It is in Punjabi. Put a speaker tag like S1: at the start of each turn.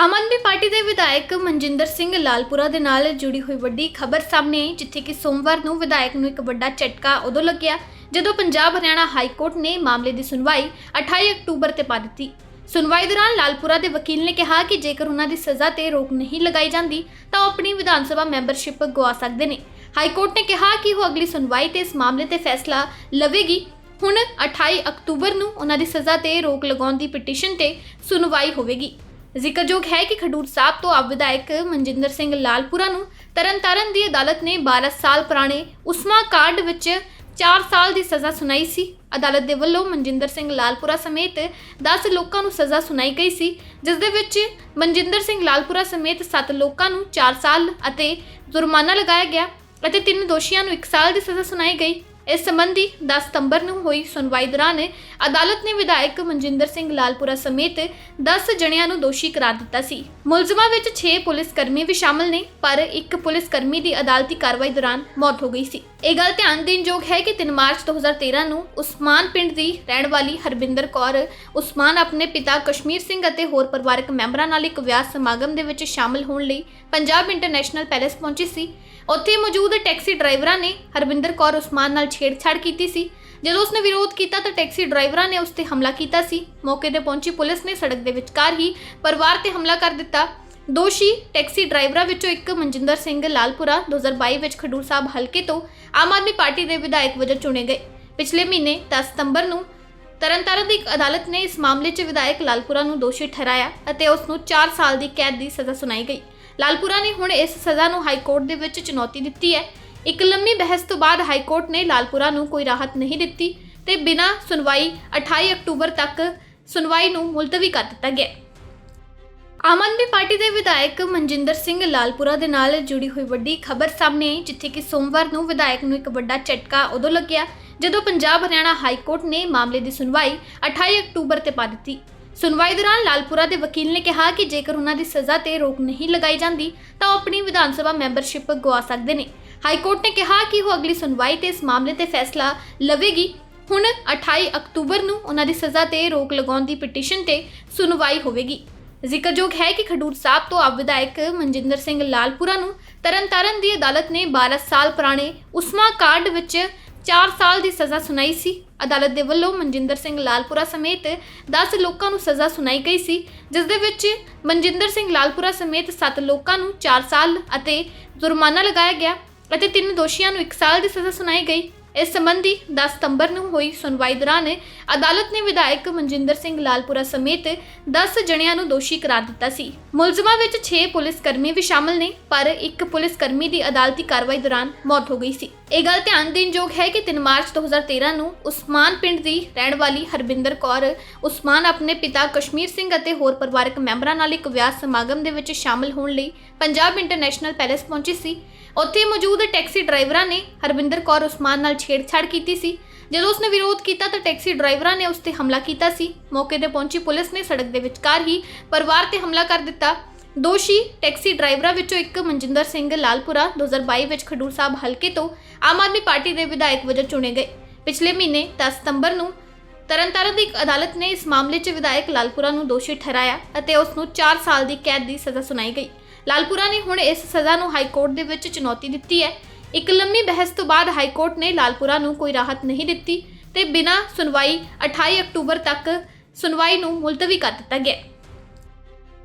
S1: ਆਮ ਆਦਮੀ ਪਾਰਟੀ ਦੇ ਵਿਧਾਇਕ ਮਨਜਿੰਦਰ ਸਿੰਘ ਲਾਲਪੁਰਾ ਦੇ ਨਾਲ ਜੁੜੀ ਹੋਈ ਵੱਡੀ ਖਬਰ ਸਾਹਮਣੇ ਆਈ, ਜਿੱਥੇ ਕਿ ਸੋਮਵਾਰ ਨੂੰ ਵਿਧਾਇਕ ਨੂੰ ਇੱਕ ਵੱਡਾ ਝਟਕਾ ਉਦੋਂ ਲੱਗਿਆ ਜਦੋਂ ਪੰਜਾਬ ਹਰਿਆਣਾ ਹਾਈ ਕੋਰਟ ਨੇ ਮਾਮਲੇ ਦੀ ਸੁਣਵਾਈ 28 ਅਕਤੂਬਰ ਤੇ ਪਾ ਦਿੱਤੀ। ਸੁਣਵਾਈ ਦੌਰਾਨ ਲਾਲਪੁਰਾ ਦੇ ਵਕੀਲ ਨੇ ਕਿਹਾ ਕਿ ਜੇਕਰ ਉਹਨਾਂ ਦੀ ਸਜ਼ਾ ਤੇ ਰੋਕ ਨਹੀਂ ਲਗਾਈ ਜਾਂਦੀ, ਤਾਂ ਉਹ ਆਪਣੀ ਵਿਧਾਨ ਸਭਾ ਮੈਂਬਰਸ਼ਿਪ ਗਵਾ ਸਕਦੇ ਨੇ। ਹਾਈ ਕੋਰਟ ਨੇ ਕਿਹਾ ਕਿ ਉਹ ਅਗਲੀ ਸੁਣਵਾਈ ਤੇ ਇਸ ਮਾਮਲੇ ਤੇ ਫੈਸਲਾ ਲਵੇਗੀ। ਹੁਣ 28 ਅਕਤੂਬਰ ਨੂੰ ਉਹਨਾਂ ਦੀ ਸਜ਼ਾ ਤੇ ਰੋਕ ਲਗਾਉਣ ਦੀ ਪਟੀਸ਼ਨ ਤੇ ਸੁਣਵਾਈ ਹੋਵੇਗੀ। ਜ਼ਿਕਰਯੋਗ ਹੈ ਕਿ ਖਡੂਰ ਸਾਹਿਬ ਤੋਂ ਆਪ ਵਿਧਾਇਕ ਮਨਜਿੰਦਰ ਸਿੰਘ ਲਾਲਪੁਰਾ ਨੂੰ ਤਰਨਤਾਰਨ ਦੀ ਅਦਾਲਤ ਨੇ 12 ਸਾਲ ਪੁਰਾਣੇ ਉਸਮਾ ਕਾਂਡ ਵਿੱਚ 4 ਸਾਲ ਦੀ ਸਜ਼ਾ ਸੁਣਾਈ ਸੀ। ਅਦਾਲਤ ਦੇ ਵੱਲੋਂ ਮਨਜਿੰਦਰ ਸਿੰਘ ਲਾਲਪੁਰਾ ਸਮੇਤ 10 ਲੋਕਾਂ ਨੂੰ ਸਜ਼ਾ ਸੁਣਾਈ ਗਈ ਸੀ, ਜਿਸ ਦੇ ਵਿੱਚ ਮਨਜਿੰਦਰ ਸਿੰਘ ਲਾਲਪੁਰਾ ਸਮੇਤ 7 ਲੋਕਾਂ ਨੂੰ 4 ਸਾਲ ਅਤੇ ਜੁਰਮਾਨਾ ਲਗਾਇਆ ਗਿਆ ਅਤੇ ਤਿੰਨ ਦੋਸ਼ੀਆਂ ਨੂੰ 1 ਸਾਲ ਦੀ ਸਜ਼ਾ ਸੁਣਾਈ ਗਈ। ਇਸ ਸੰਬੰਧੀ 10 ਸਤੰਬਰ ਨੂੰ ਹੋਈ ਸੁਣਵਾਈ ਦੌਰਾਨ ਅਦਾਲਤ ਨੇ ਵਿਧਾਇਕ ਮਨਜਿੰਦਰ ਸਿੰਘ ਲਾਲਪੁਰਾ ਸਮੇਤ 10 ਜਣਿਆਂ ਨੂੰ ਦੋਸ਼ੀ ਕਰਾਰ ਦਿੱਤਾ ਸੀ। ਮੁਲਜ਼ਮਾਂ ਵਿੱਚ 6 ਪੁਲਿਸ ਕਰਮੀ ਵੀ ਸ਼ਾਮਲ ਨੇ, ਪਰ ਇੱਕ ਪੁਲਿਸ ਕਰਮੀ ਦੀ ਅਦਾਲਤੀ ਕਾਰਵਾਈ ਦੌਰਾਨ ਮੌਤ ਹੋ ਗਈ ਸੀ। ਇਹ ਗੱਲ ਧਿਆਨ ਦੇਣ ਯੋਗ ਹੈ ਕਿ 3 ਮਾਰਚ 2013 ਨੂੰ ਉਸਮਾਨ ਪਿੰਡ ਦੀ ਰਹਿਣ ਵਾਲੀ ਹਰਬਿੰਦਰ ਕੌਰ ਉਸਮਾਨ ਆਪਣੇ ਪਿਤਾ ਕਸ਼ਮੀਰ ਸਿੰਘ ਅਤੇ ਹੋਰ ਪਰਿਵਾਰਕ ਮੈਂਬਰਾਂ ਨਾਲ ਇੱਕ ਵਿਆਹ ਸਮਾਗਮ ਦੇ ਵਿੱਚ ਸ਼ਾਮਲ ਹੋਣ ਲਈ ਪੰਜਾਬ ਇੰਟਰਨੈਸ਼ਨਲ ਪੈਲੇਸ ਪਹੁੰਚੀ ਸੀ। ਉੱਥੇ ਮੌਜੂਦ ਟੈਕਸੀ ਡਰਾਈਵਰਾਂ ਨੇ ਹਰਬਿੰਦਰ ਕੌਰ ਉਸਮਾਨ ਨਾਲ ਛੇੜਛਾੜ ਕੀਤੀ ਸੀ। ਜਦੋਂ ਉਸਨੇ ਵਿਰੋਧ ਕੀਤਾ ਤਾਂ ਟੈਕਸੀ ਡਰਾਈਵਰਾਂ ਨੇ ਉਸ ਤੇ ਹਮਲਾ ਕੀਤਾ ਸੀ। ਮੌਕੇ ਤੇ ਪਹੁੰਚੀ ਪੁਲਿਸ ਨੇ ਸੜਕ ਦੇ ਵਿਚਕਾਰ ਹੀ ਪਰਿਵਾਰ ਤੇ ਹਮਲਾ ਕਰ ਦਿੱਤਾ। ਦੋਸ਼ੀ ਟੈਕਸੀ ਡਰਾਈਵਰਾਂ ਵਿੱਚੋਂ ਇੱਕ ਮਨਜਿੰਦਰ ਸਿੰਘ ਲਾਲਪੁਰਾ 2022 ਵਿੱਚ ਖਡੂਰ ਸਾਹਿਬ ਹਲਕੇ ਤੋਂ ਆਮ ਆਦਮੀ ਪਾਰਟੀ ਦੇ ਵਿਧਾਇਕ ਵਜੋਂ ਚੁਣੇ ਗਏ। ਪਿਛਲੇ ਮਹੀਨੇ 10 ਸਤੰਬਰ ਨੂੰ ਤਰਨਤਾਰਨ ਦੀ ਇੱਕ ਅਦਾਲਤ ਨੇ ਇਸ ਮਾਮਲੇ 'ਚ ਵਿਧਾਇਕ ਲਾਲਪੁਰਾ ਨੂੰ ਦੋਸ਼ੀ ਠਹਿਰਾਇਆ ਅਤੇ ਉਸ ਨੂੰ 4 ਸਾਲ ਦੀ ਕੈਦ ਦੀ ਸਜ਼ਾ ਸੁਣਾਈ ਗਈ। ਲਾਲਪੁਰਾ ਨੇ ਹੁਣ ਇਸ ਸਜ਼ਾ ਨੂੰ ਹਾਈ ਕੋਰਟ ਦੇ ਵਿੱਚ ਚੁਣੌਤੀ ਦਿੱਤੀ ਹੈ। ਇੱਕ ਲੰਮੀ ਬਹਿਸ ਤੋਂ ਬਾਅਦ ਹਾਈ ਕੋਰਟ ਨੇ ਲਾਲਪੁਰਾ ਨੂੰ ਕੋਈ ਰਾਹਤ ਨਹੀਂ ਦਿੱਤੀ ਤੇ ਬਿਨਾਂ ਸੁਣਵਾਈ 28 ਅਕਤੂਬਰ ਤੱਕ ਸੁਣਵਾਈ ਨੂੰ ਮੁਲਤਵੀ ਕਰ ਦਿੱਤਾ ਗਿਆ। ਆਮ ਆਦਮੀ ਪਾਰਟੀ ਦੇ ਵਿਧਾਇਕ ਮਨਜਿੰਦਰ ਸਿੰਘ ਲਾਲਪੁਰਾ ਦੇ ਨਾਲ ਜੁੜੀ ਹੋਈ ਵੱਡੀ ਖਬਰ ਸਾਹਮਣੇ ਆਈ, ਜਿੱਥੇ ਕਿ ਸੋਮਵਾਰ ਨੂੰ ਵਿਧਾਇਕ ਨੂੰ ਇੱਕ ਵੱਡਾ ਝਟਕਾ ਉਦੋਂ ਲੱਗਿਆ ਜਦੋਂ ਪੰਜਾਬ ਹਰਿਆਣਾ ਹਾਈ ਕੋਰਟ ਨੇ ਮਾਮਲੇ ਦੀ ਸੁਣਵਾਈ 28 ਅਕਤੂਬਰ ਤੇ ਪਾ ਦਿੱਤੀ। ਸੁਣਵਾਈ ਦੌਰਾਨ ਲਾਲਪੁਰਾ ਦੇ ਵਕੀਲ ਨੇ ਕਿਹਾ ਕਿ ਜੇਕਰ ਉਹਨਾਂ ਦੀ ਸਜ਼ਾ ਤੇ ਰੋਕ ਨਹੀਂ ਲਗਾਈ ਜਾਂਦੀ, ਤਾਂ ਉਹ ਆਪਣੀ ਵਿਧਾਨ ਸਭਾ ਮੈਂਬਰਸ਼ਿਪ ਗਵਾ ਸਕਦੇ ਨੇ। ਹਾਈ ਕੋਰਟ ਨੇ ਕਿਹਾ ਕਿ ਉਹ ਅਗਲੀ ਸੁਣਵਾਈ ਤੇ ਇਸ ਮਾਮਲੇ ਤੇ ਫੈਸਲਾ ਲਵੇਗੀ। ਹੁਣ 28 ਅਕਤੂਬਰ ਨੂੰ ਉਹਨਾਂ ਦੀ ਸਜ਼ਾ ਤੇ ਰੋਕ ਲਗਾਉਣ ਦੀ ਪਟੀਸ਼ਨ ਤੇ ਸੁਣਵਾਈ ਹੋਵੇਗੀ। ਜ਼ਿਕਰਯੋਗ ਹੈ ਕਿ ਖਡੂਰ ਸਾਹਿਬ ਤੋਂ ਆਪ ਵਿਧਾਇਕ ਮਨਜਿੰਦਰ ਸਿੰਘ ਲਾਲਪੁਰਾ ਨੂੰ ਤਰਨਤਾਰਨ ਦੀ ਅਦਾਲਤ ਨੇ 12 ਸਾਲ ਪੁਰਾਣੇ ਉਸਮਾ ਕਾਂਡ ਵਿੱਚ 4 ਸਾਲ ਦੀ ਸਜ਼ਾ ਸੁਣਾਈ ਸੀ। ਅਦਾਲਤ ਦੇ ਵੱਲੋਂ ਮਨਜਿੰਦਰ ਸਿੰਘ ਲਾਲਪੁਰਾ ਸਮੇਤ 10 ਲੋਕਾਂ ਨੂੰ ਸਜ਼ਾ ਸੁਣਾਈ ਗਈ ਸੀ, ਜਿਸ ਦੇ ਵਿੱਚ ਮਨਜਿੰਦਰ ਸਿੰਘ ਲਾਲਪੁਰਾ ਸਮੇਤ 7 ਲੋਕਾਂ ਨੂੰ 4 ਸਾਲ ਅਤੇ ਜੁਰਮਾਨਾ ਲਗਾਇਆ ਗਿਆ ਅਤੇ ਤਿੰਨ ਦੋਸ਼ੀਆਂ ਨੂੰ 1 ਸਾਲ ਦੀ ਸਜ਼ਾ ਸੁਣਾਈ ਗਈ। ਇਸ ਸੰਬੰਧੀ 10 ਸਤੰਬਰ ਨੂੰ ਹੋਈ ਸੁਣਵਾਈ ਦੌਰਾਨ ਅਦਾਲਤ ਨੇ ਵਿਧਾਇਕ ਮਨਜਿੰਦਰ ਸਿੰਘ ਲਾਲਪੁਰਾ ਸਮੇਤ 10 ਜਣਿਆਂ ਨੂੰ ਦੋਸ਼ੀ ਕਰਾਰ ਦਿੱਤਾ ਸੀ। ਮੁਲਜ਼ਮਾਂ ਵਿੱਚ 6 ਪੁਲਿਸ ਕਰਮੀ ਵੀ ਸ਼ਾਮਲ ਨੇ, ਪਰ ਇੱਕ ਪੁਲਿਸ ਕਰਮੀ ਦੀ ਅਦਾਲਤੀ ਕਾਰਵਾਈ ਦੌਰਾਨ ਮੌਤ ਹੋ ਗਈ ਸੀ। ਇਹ ਗੱਲ ਧਿਆਨ ਦੇਣ ਯੋਗ ਹੈ ਕਿ 3 ਮਾਰਚ 2013 ਨੂੰ ਉਸਮਾਨ ਪਿੰਡ ਦੀ ਰਹਿਣ ਵਾਲੀ ਹਰਬਿੰਦਰ ਕੌਰ ਉਸਮਾਨ ਆਪਣੇ ਪਿਤਾ ਕਸ਼ਮੀਰ ਸਿੰਘ ਅਤੇ ਹੋਰ ਪਰਿਵਾਰਕ ਮੈਂਬਰਾਂ ਨਾਲ ਇੱਕ ਵਿਆਹ ਸਮਾਗਮ ਦੇ ਵਿੱਚ ਸ਼ਾਮਲ ਹੋਣ ਲਈ ਪੰਜਾਬ ਇੰਟਰਨੈਸ਼ਨਲ ਪੈਲੇਸ ਪਹੁੰਚੀ ਸੀ। ਉੱਥੇ ਮੌਜੂਦ ਟੈਕਸੀ ਡਰਾਈਵਰਾਂ ਨੇ ਹਰਬਿੰਦਰ ਕੌਰ ਉਸਮਾਨ ਨਾਲ ਛੇੜਛਾੜ ਕੀਤੀ ਸੀ। ਜਦੋਂ ਉਸਨੇ ਵਿਰੋਧ ਕੀਤਾ ਤਾਂ ਟੈਕਸੀ ਡਰਾਈਵਰਾਂ ਨੇ ਉਸ ਤੇ ਹਮਲਾ ਕੀਤਾ ਸੀ। ਮੌਕੇ ਤੇ ਪਹੁੰਚੀ ਪੁਲਿਸ ਨੇ ਸੜਕ ਦੇ ਵਿਚਕਾਰ ਹੀ ਪਰਿਵਾਰ ਤੇ ਹਮਲਾ ਕਰ ਦਿੱਤਾ। ਦੋਸ਼ੀ ਟੈਕਸੀ ਡਰਾਈਵਰਾਂ ਵਿੱਚੋਂ ਇੱਕ ਮਨਜਿੰਦਰ ਸਿੰਘ ਲਾਲਪੁਰਾ 2022 ਵਿੱਚ ਖਡੂਰ ਸਾਹਿਬ ਹਲਕੇ ਤੋਂ ਆਮ ਆਦਮੀ ਪਾਰਟੀ ਦੇ ਵਿਧਾਇਕ ਵਜੋਂ ਚੁਣੇ ਗਏ। ਪਿਛਲੇ ਮਹੀਨੇ 10 ਸਤੰਬਰ ਨੂੰ ਤਰਨਤਾਰਨ ਦੀ ਇੱਕ ਅਦਾਲਤ ਨੇ ਇਸ ਮਾਮਲੇ 'ਚ ਵਿਧਾਇਕ ਲਾਲਪੁਰਾ ਨੂੰ ਦੋਸ਼ੀ ਠਹਿਰਾਇਆ ਅਤੇ ਉਸ ਨੂੰ 4 ਸਾਲ ਦੀ ਕੈਦ ਦੀ ਸਜ਼ਾ ਸੁਣਾਈ ਗਈ। ਲਾਲਪੁਰਾ ਨੇ ਹੁਣ ਇਸ ਸਜ਼ਾ ਨੂੰ ਹਾਈ ਕੋਰਟ ਦੇ ਵਿੱਚ ਚੁਣੌਤੀ ਦਿੱਤੀ ਹੈ। ਇੱਕ ਲੰਮੀ ਬਹਿਸ ਤੋਂ ਬਾਅਦ ਹਾਈ ਕੋਰਟ ਨੇ ਲਾਲਪੁਰਾ ਨੂੰ ਕੋਈ ਰਾਹਤ ਨਹੀਂ ਦਿੱਤੀ ਤੇ ਬਿਨਾਂ ਸੁਣਵਾਈ 28 ਅਕਤੂਬਰ ਤੱਕ ਸੁਣਵਾਈ ਨੂੰ ਮੁਲਤਵੀ ਕਰ ਦਿੱਤਾ ਗਿਆ।